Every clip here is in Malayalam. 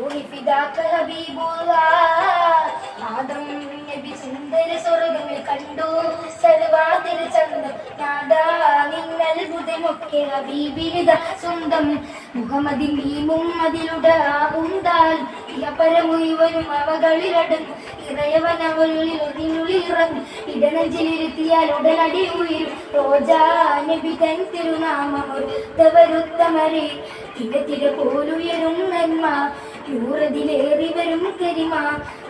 ൂഹി പിതാക്ക ഹബീബുള്ള ആദം നബി സുന്ദര സ്വർഗമിൽ കണ്ടു. സർവാതിര ചന്തം നാദാ. നിങ്ങൾ ബുധമൊക്കെ ഹബീബിനിത. സ്വന്തം മുഹമ്മദിൻ ഭീമും അതിലുടെ. ആവുന്താൽ ഇഹപര മുഴുവനും അവകളിലടങ്ങും. ഇറയവനവളിൽ ഒതിനുള്ളിറങ്ങും ഇടനഞ്ചിലിരുത്തിയാൽ ഉടനടി ഉയരും. റോജാ നബി തൻ തിരുനാമം ഒരുത്തവരുത്തമരെ. തിര തിര പോലുയരും. നൂറതിലേറി വരും കരിമ.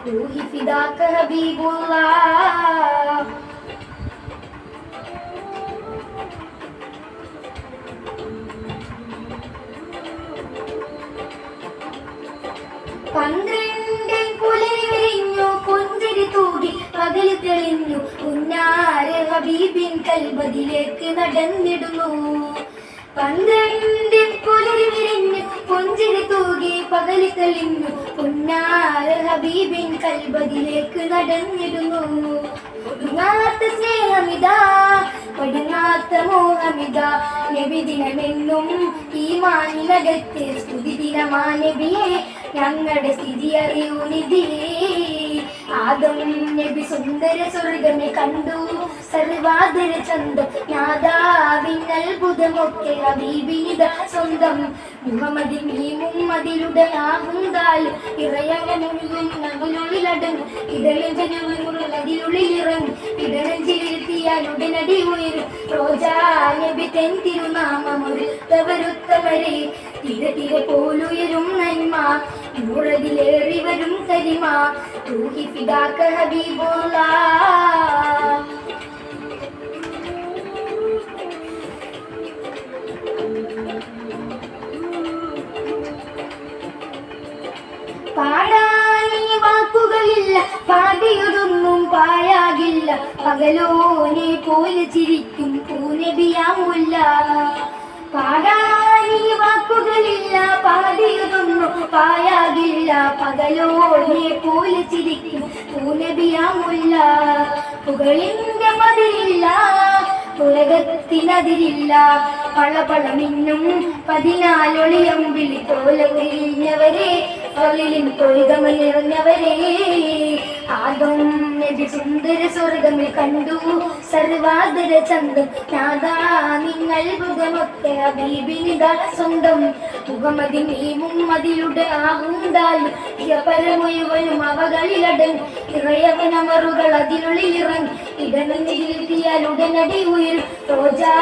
രൂഹി ഫിദാക്ക ഹബീബുള്ള പന്ത്രണ്ട് പുലരി വിരിഞ്ഞു തൂകി പകൽ തെളിഞ്ഞു. ഉന്നാര ഹബീബിൻ കൽബതിലേക്ക് നടന്നിടുന്നു. പന്ത്രണ്ട് പകൽ തെളിഞ്ഞു ഹബീബിൻ കൽബതിലേക്ക് നടന്നിരുന്നു ഒടുങ്ങാത്ത സ്നേഹമിതാ ഒടുങ്ങാത്ത മോഹമിത. നബിദിനമെന്നും ഈ മാനിനകത്ത് സ്തുതി ദിനമാ നബിയെ. ഞങ്ങളുടെ സ്ഥിതി അറിയൂ നിധിയേ ആദം നബി സുന്ദര സ്വർഗമെ കണ്ടു. സർവാദര ചന്തം സ്വന്തം. മുഹമ്മദിൻ ഭീമും അതിലുടെ ആകുന്താൽ ഇറയങ്ങനുള്ളിലടങ്ങും ഇടലിഞ്ചനുള്ളിലിറങ്ങും ഇടനെഞ്ചിലിരുത്തിയാൽ ഉടനടി ഉയരും റോജാ തെൻ തിരുനാമം തവരുത്തവരെ തിര തിര പോലുയരും നന്മ. വരും കരിമ തൂഹി ഫിദാക്ക ഹബീബുള്ള. പാടിയതൊന്നും പായാകില്ല പകലോനെ പോലെ ചിരിക്കും പൂനബിയാമുല്ല. പാടാനി വാക്കുകളില്ല പാടിയതൊന്നും പായാകില്ല പകലോനെ പോലെ ചിരിക്കും പൂനബിയാമുല്ല. പുകളിന്റെ മതിലില്ല തുലകത്തിനതിരില്ല പളപളമിന്നും പതിനാലൊളിയമ്പിളി പോലെ ഉരിഞ്ഞവരെ തൊഴിലിൻ ആദം നബി സുന്ദര കണ്ടു. സർവാദര ചന്തം നാദാ നിങ്ങൾ അവകളിലടങ്ങും. ഇറയവനമറുകൾ അതിനുള്ളിലിറങ്ങി. ഇടനെഞ്ചിലിരുത്തിയാൽ ഉടനടി ഉയരും. റോജാ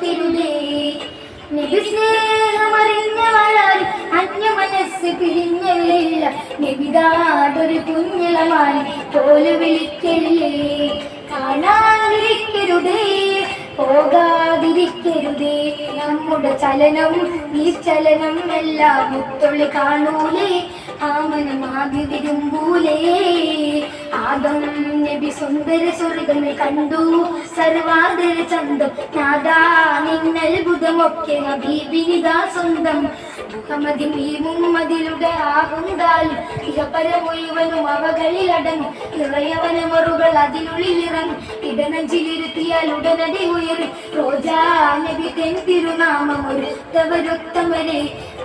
പൊളിക്കരുതേ നബി പോലെ വിളിക്കല്ലേ. കാണാതിരിക്കരുതേ പോകാതിരിക്കരുതേ. നമ്മുടെ ചലനം ഈ ചലനം എല്ലാം മുത്തുള്ളി കാണൂലേ. വിരുമ്പൂലേ ആദം നബി സുന്ദര സ്വർഗമേ കണ്ടു. സർവാദര ചന്തം നാദാ നിന്നത്ഭുതമൊക്കെ ഹബീബിനിതാ സ്വന്തം മുഹമ്മദിൻ ഭീമും അതിലുടെ ആകുന്താൽ ഇഹപര മുഴുവനും അവകളിലടങ്ങും ഇറയവനമറുകൾ അതിനുള്ളിലിറങ്ങും ഇടനെഞ്ചിലിരുത്തിയാൽ ഉടനടി ഉയരും റോജാ നബി തെൻ തിരുനാമം ഒരു തവരുത്തമരെ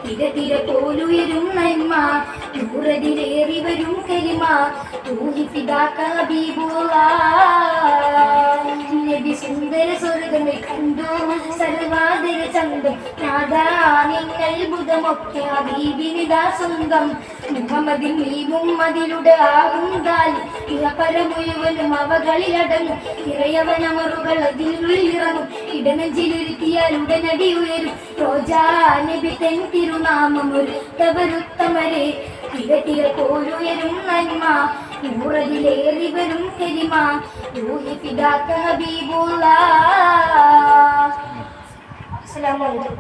തിര തിര പോലുയരും നന്മ നൂറതിലേറി കരിമ തൂഹി ഫിദാക ഹബീബുള്ള നബി സുന്ദര സ്വർഗമേ കണ്ടു സർവാദര ചന്തം നാദാ നിങ്ങൾ ബുധമൊക്കെ ഹബീബിനിതാ സ്വന്തം മുഹമ്മദിൻ നീവും അതിലുടെ ആകുന്താൽ ഇറപ്പര മുഴുവനും അവകളിലടങ്ങും ഇറയവനമറുകൾ അതിനുള്ളിറങ്ങും ഇടനെഞ്ചിലിരുത്തിയാൽ ഉടനടി ഉയരും റോജാ നബി തെൻ തിരുനാമം ഒരു തവരുത്തമരെ തിരട്ടികൾ പോലുയരും നന്മ നൂറതിലേറി വരും കരിമ റൂഹി ഫിദാക ഹബീബുള്ള. അസ്സലാമു അലൈക്കും.